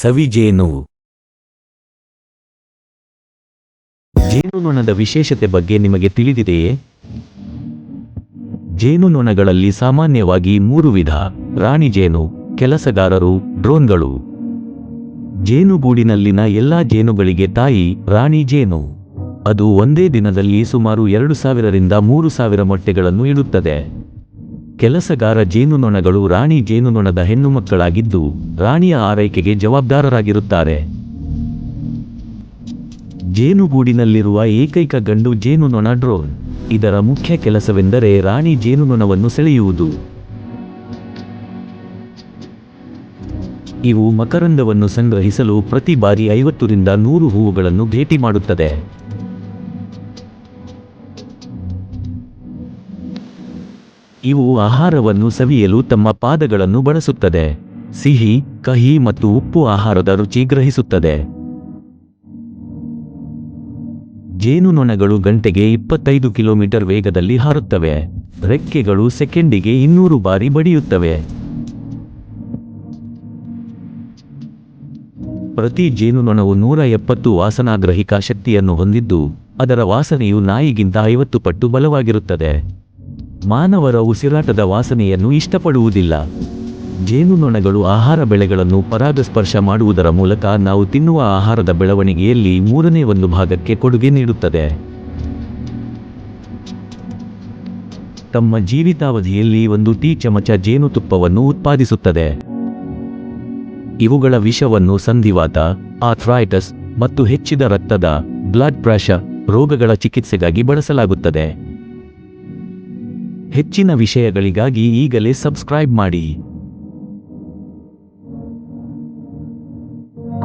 ಸವಿಜೇನು ಜೇನುನೊಣದ ವಿಶೇಷತೆ ಬಗ್ಗೆ ನಿಮಗೆ ತಿಳಿದಿದೆಯೇ? ಜೇನುನೊಣಗಳಲ್ಲಿ ಸಾಮಾನ್ಯವಾಗಿ ಮೂರು ವಿಧ, ರಾಣಿ ಜೇನು, ಕೆಲಸಗಾರರು, ಡ್ರೋನ್ಗಳು. ಜೇನುಗೂಡಿನಲ್ಲಿನ ಎಲ್ಲಾ ಜೇನುಗಳಿಗೆ ತಾಯಿ, ರಾಣಿ ಜೇನು. ಅದು ಒಂದೇ ದಿನದಲ್ಲಿ ಸುಮಾರು ಎರಡು ಸಾವಿರರಿಂದ ಮೂರು ಸಾವಿರ ಮೊಟ್ಟೆಗಳನ್ನು ಇಡುತ್ತದೆ. ಕೆಲಸಗಾರ ಜೇನುನೊಣಗಳು ರಾಣಿ ಜೇನುನೊಣದ ಹೆಣ್ಣು ಮಕ್ಕಳಾಗಿದ್ದು ರಾಣಿಯ ಆರೈಕೆಗೆ ಜವಾಬ್ದಾರರಾಗಿರುತ್ತಾರೆ. ಜೇನುಗೂಡಿನಲ್ಲಿರುವ ಏಕೈಕ ಗಂಡು ಜೇನುನೊಣ ಡ್ರೋನ್. ಇದರ ಮುಖ್ಯ ಕೆಲಸವೆಂದರೆ ರಾಣಿ ಜೇನುನೊಣವನ್ನು ಸೆಳೆಯುವುದು. ಇವು ಮಕರಂದವನ್ನು ಸಂಗ್ರಹಿಸಲು ಪ್ರತಿ ಬಾರಿ ಐವತ್ತರಿಂದ ನೂರು ಹೂವುಗಳನ್ನು ಭೇಟಿ ಮಾಡುತ್ತದೆ. ಇವು ಆಹಾರವನ್ನು ಸವಿಯಲು ತಮ್ಮ ಪಾದಗಳನ್ನು ಬಳಸುತ್ತದೆ. ಸಿಹಿ, ಕಹಿ ಮತ್ತು ಉಪ್ಪು ಆಹಾರದ ರುಚಿ ಗ್ರಹಿಸುತ್ತದೆ. ಜೇನುನೊಣಗಳು ಗಂಟೆಗೆ ಇಪ್ಪತ್ತೈದು ಕಿಲೋಮೀಟರ್ ವೇಗದಲ್ಲಿ ಹಾರುತ್ತವೆ. ರೆಕ್ಕೆಗಳು ಸೆಕೆಂಡಿಗೆ ಇನ್ನೂರು ಬಾರಿ ಬಡಿಯುತ್ತವೆ. ಪ್ರತಿ ಜೇನುನೊಣವು ನೂರ ಎಪ್ಪತ್ತು ವಾಸನಾಗ್ರಹಿಕ ಶಕ್ತಿಯನ್ನು ಹೊಂದಿದ್ದು, ಅದರ ವಾಸನೆಯು ನಾಯಿಗಿಂತ ಐವತ್ತು ಪಟ್ಟು ಬಲವಾಗಿರುತ್ತದೆ. ಮಾನವರ ಉಸಿರಾಟದ ವಾಸನೆಯನ್ನು ಇಷ್ಟಪಡುವುದಿಲ್ಲ. ಜೇನುನೊಣಗಳು ಆಹಾರ ಬೆಳೆಗಳನ್ನು ಪರಾಗಸ್ಪರ್ಶ ಮಾಡುವುದರ ಮೂಲಕ ನಾವು ತಿನ್ನುವ ಆಹಾರದ ಬೆಳವಣಿಗೆಯಲ್ಲಿ ಮೂರನೇ ಒಂದು ಭಾಗಕ್ಕೆ ಕೊಡುಗೆ ನೀಡುತ್ತದೆ. ತಮ್ಮ ಜೀವಿತಾವಧಿಯಲ್ಲಿ ಒಂದು ಟೀ ಚಮಚ ಜೇನುತುಪ್ಪವನ್ನು ಉತ್ಪಾದಿಸುತ್ತದೆ. ಇವುಗಳ ವಿಷವನ್ನು ಸಂಧಿವಾತ ಆಥ್ರೈಟಸ್ ಮತ್ತು ಹೆಚ್ಚಿದ ರಕ್ತದ, ಬ್ಲಡ್ ಪ್ರೆಷರ್ ರೋಗಗಳ ಚಿಕಿತ್ಸೆಗಾಗಿ ಬಳಸಲಾಗುತ್ತದೆ. ಹೆಚ್ಚಿನ ವಿಷಯಗಳಿಗಾಗಿ ಈಗಲೇ ಸಬ್ಸ್ಕ್ರೈಬ್ ಮಾಡಿ.